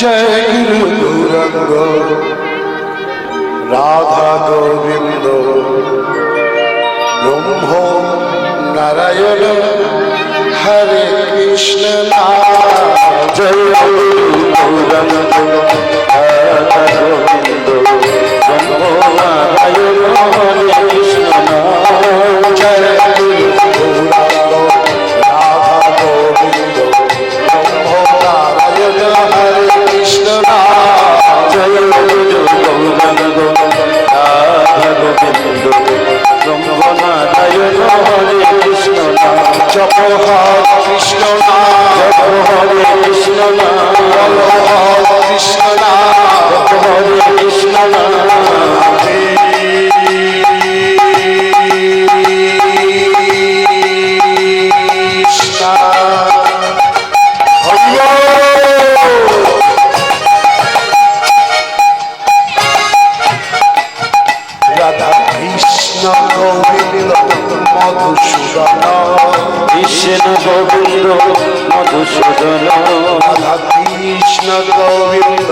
জয় গুরু গৌরাঙ্গ রাধা গোবিন্দ ব্রহ্ম নারায়ণ। গোবিন্দ ব্রহ্ম নারায়ণ হরে কৃষ্ণ জপ হরে কৃষ্ণ জপ হরে কৃষ্ণ জপ হরে কৃষ্ণ হরে মধুসূদন কৃষ্ণ গোবিন্দ মধুসূদন। কৃষ্ণ গোবিন্দ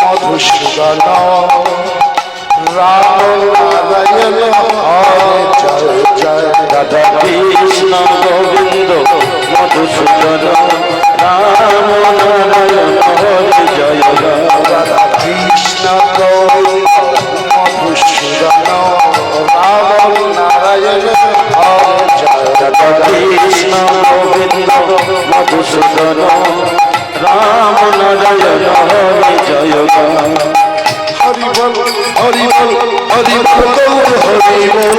মধুসূদন রাম নারায়ণ হরে জয় জয় রাধা কৃষ্ণ রাম নারায়ণ হরে জয় হরি বল হরি বল হরি বল হরি বল।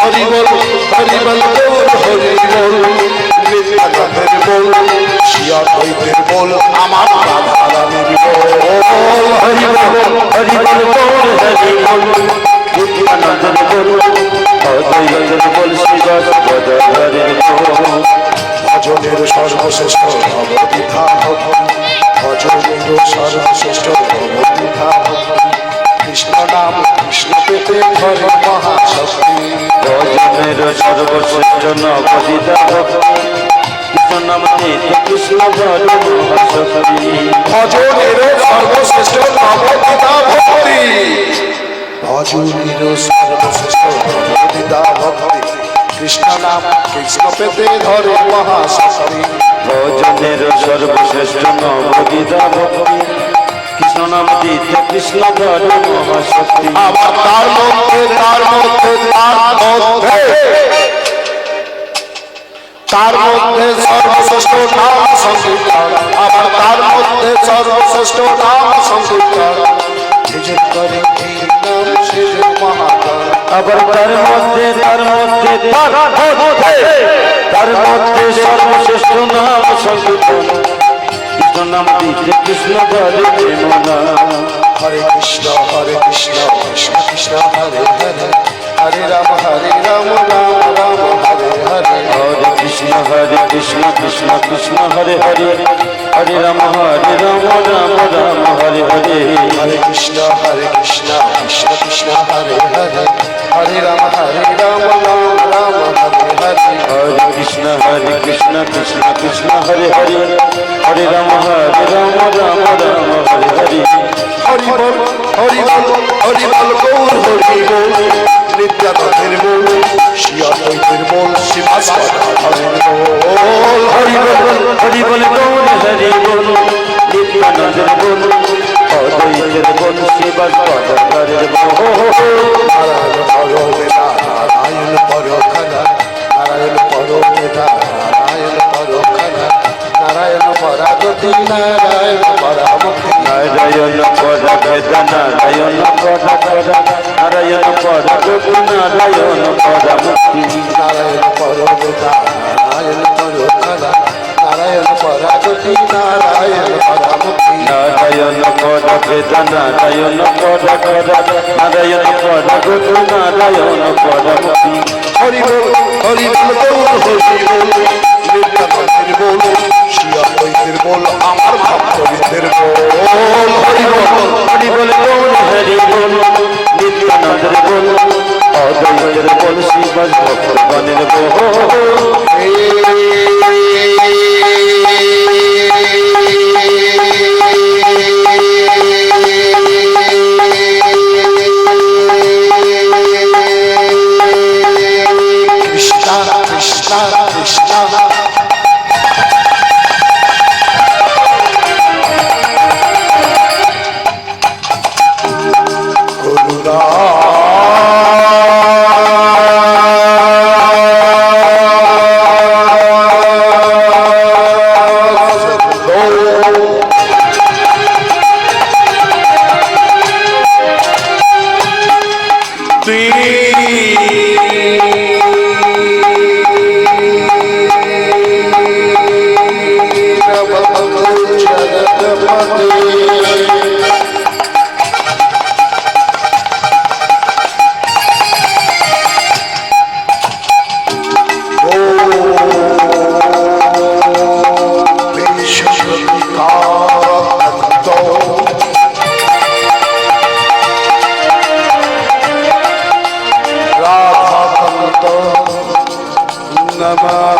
হরি বল হরি বল হরি বল। ভজনের সর্বশ্রেষ্ঠ ভববিধা ভজনের সর্বশ্রেষ্ঠ ভববিধা কৃষ্ণ নাম কৃষ্ণ পেতে ধরে মহাশক্তি। ভজনের সর্বশ্রেষ্ঠ নবদিতা ভক্তি নাম কৃষ্ণ মহাশক্তি ভজনের সর্বশ্রেষ্ঠ ভববিধা ভক্তি। ভজনের সর্বশ্রেষ্ঠ ভববিধা ভক্তি। কৃষ্ণ নাম কৃষ্ণ পেতে ধরে ভজনের সর্বশ্রেষ্ঠ নবদিতা ভক্তি। কৃষ্ণ নাম নিত্য কৃষ্ণ ভজ মহাশক্তি আবার তার মধ্যে তার মধ্যে তার মধ্যে। তার মধ্যে সর্বশ্রেষ্ঠ নাম সংকীর্তন। আবার তার মধ্যে সর্বশ্রেষ্ঠ নাম সংকীর্তন। আবার তার মধ্যে তার মধ্যে তার মধ্যে সর্বশ্রেষ্ঠ নাম সংকীর্তন। কৃষ্ণ নাম দিতে কৃষ্ণ ধরে প্রেমনা। হরে কৃষ্ণ হরে কৃষ্ণ কৃষ্ণ কৃষ্ণ হরে হরে। হরে রাম হরে রাম রাম রাম হরে হরে। হরে কৃষ্ণ হরে কৃষ্ণ কৃষ্ণ কৃষ্ণ হরে হরে হরে রাম হরে রাম রাম রাম হরে হরে হরে কৃষ্ণ হরে কৃষ্ণ কৃষ্ণ কৃষ্ণ হরে হরে হরে রাম হরে রাম রাম রাম হরে হরে হরে কৃষ্ণ হরে কৃষ্ণ কৃষ্ণ কৃষ্ণ হরে হরে হরে রাম হরে রাম রাম রাম হরে হরে হরি বল হরি বল হরি বল গৌর হরি বল নিত্যানন্দের বল শিয়াদ্বৈতের বল শিবাস্পদের বল পদের বল নারায়ণ পর বেদা নারায়ণ পর খানা নারায়ণ পর বেদা নারায়ণ পর খানা নারায়ণ পরাগতি নারায়ণ পরামুক্তি নারায়ণ পদ ভেদ নারায়ণ পদ পদ নারায়ণ পদ গোপী নারায়ণ পদ মুক্তি নারায়ণ পর বেদা নারায়ণ পর খানা নারায়ণ পরাগতি নারায়ণ পরামুক্তি নারায়ণ পদ বেদা নারায়ণ পদ পদ নারায়ণ পদ গোত নারায়ণ পদ হরি বল হরি বল হরি বল। la Namah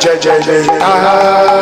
ceceli. Aha.